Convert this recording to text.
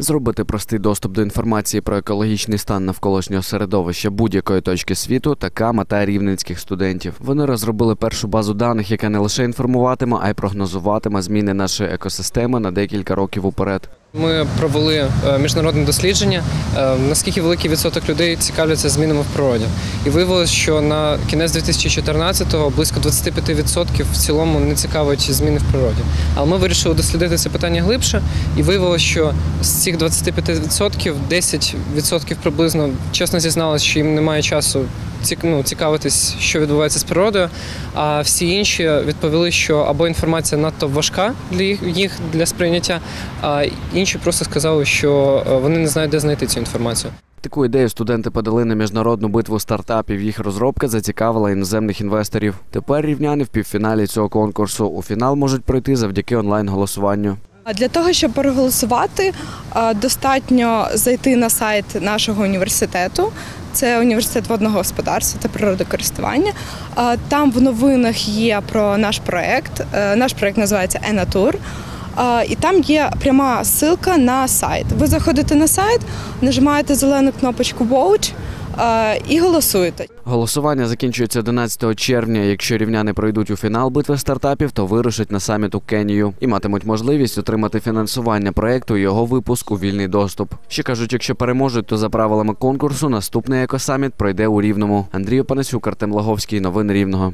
Зробити простий доступ до інформації про екологічний стан навколишнього середовища будь-якої точки світу така мета рівненських студентів. Вони розробили першу базу даних, яка не лише інформуватиме, а й прогнозуватиме зміни нашої екосистеми на декілька років уперед. Ми провели е, міжнародне дослідження, е, наскільки великий відсоток людей цікавляться змінами в природі. І виявилось, що на кінець 2014-го близько 25% в цілому не цікавить зміни в природі. Але ми вирішили дослідити це питання глибше, і виявилось, що з цих 25% 10% приблизно чесно зізналися, що їм немає часу ну, цікавитись, що відбувається з природою. А всі інші відповіли, що або інформація надто важка для їх, для сприйняття, інші просто сказали, що е, вони не знають, де знайти цю інформацію. Таку ідею студенти подали на міжнародну битву стартапів. Їх розробка зацікавила іноземних інвесторів. Тепер рівняни в півфіналі цього конкурсу. У фінал можуть пройти завдяки онлайн-голосуванню. Для того, щоб проголосувати, е, достатньо зайти на сайт нашого університету. Це університет водного господарства та природокористування. Е, Там в новинах є про наш проект. Наш проект називається Енатур. Е, І там є пряма ссылка на сайт. Ви заходите на сайт, нажимаєте зелену кнопочку Vote і голосуєте. Голосування закінчується 11 червня. Якщо рівняни пройдуть у фінал битви стартапів, то вирушать на саміт у Кенію і матимуть можливість отримати фінансування проекту і його випуск у вільний доступ. Ще кажуть, якщо переможуть, то за правилами конкурсу наступний екосаміт пройде у Рівному. Андрій Панасюк, Артем Лаговський. Новини Рівного.